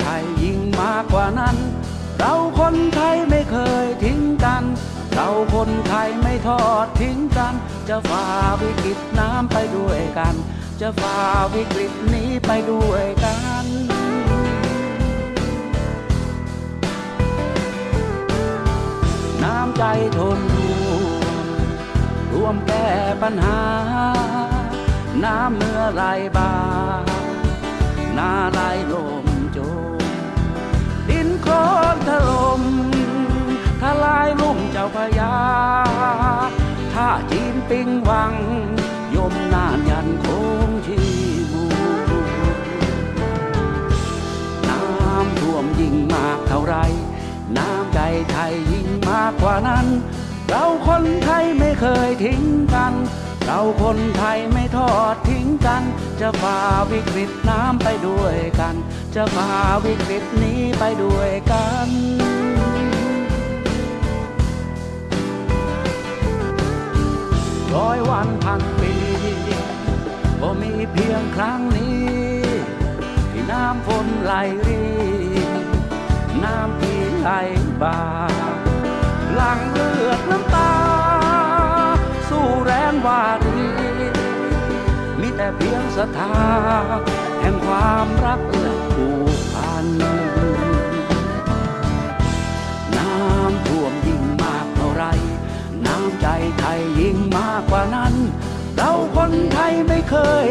ไทยยิ่งมากกว่านั้น เราคนไทยไม่เคยทิ้งกัน เราคนไทยไม่ทอดทิ้งกัน จะฝ่าวิกฤตน้ำไปด้วยกัน จะฝ่าวิกฤตนี้ไปด้วยกันน้ำใจทนรวมแก้ปัญหา น้ำเมื่อไรบาน้าไหลลม ดินโคลนถล่มทลายลุ่มเจ้าพยาถ้าจีนปิงวัง ยมนานยันคงชีวูน้ำท่วมยิ่งมากเท่าไร น้ำใจไทยยิ่งมากกว่านั้น เราคนไทยไม่เคยทิ้งกัน เราคนไทยไม่ทอดทิ้งกัน จะฝ่าวิกฤตน้ำไปด้วยกัน จะฝ่าวิกฤตนี้ไปด้วยกัน ร้อยวันพันปีก็มีเพียงครั้งนี้ ที่น้ำฝนไหลรีน้ำที่ไหลบาหลังเลือดน้ำตา สู้แรงวารีมีแต่เพียงศรัทธาแห่งความรักและ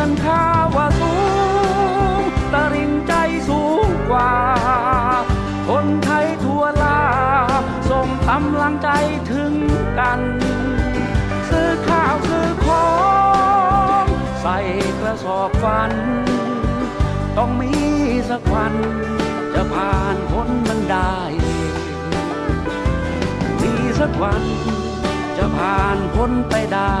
อนข้าวาสูงตริงใจสูงกว่า คนไทยทั่วลา ส่งกำลังใจถึงกัน ซื้อข้าวซื้อของ ใส่กระสอบฟัน ต้องมีสักวัน จะผ่านพ้นมันได้ มีสักวัน จะผ่านพ้นไปได้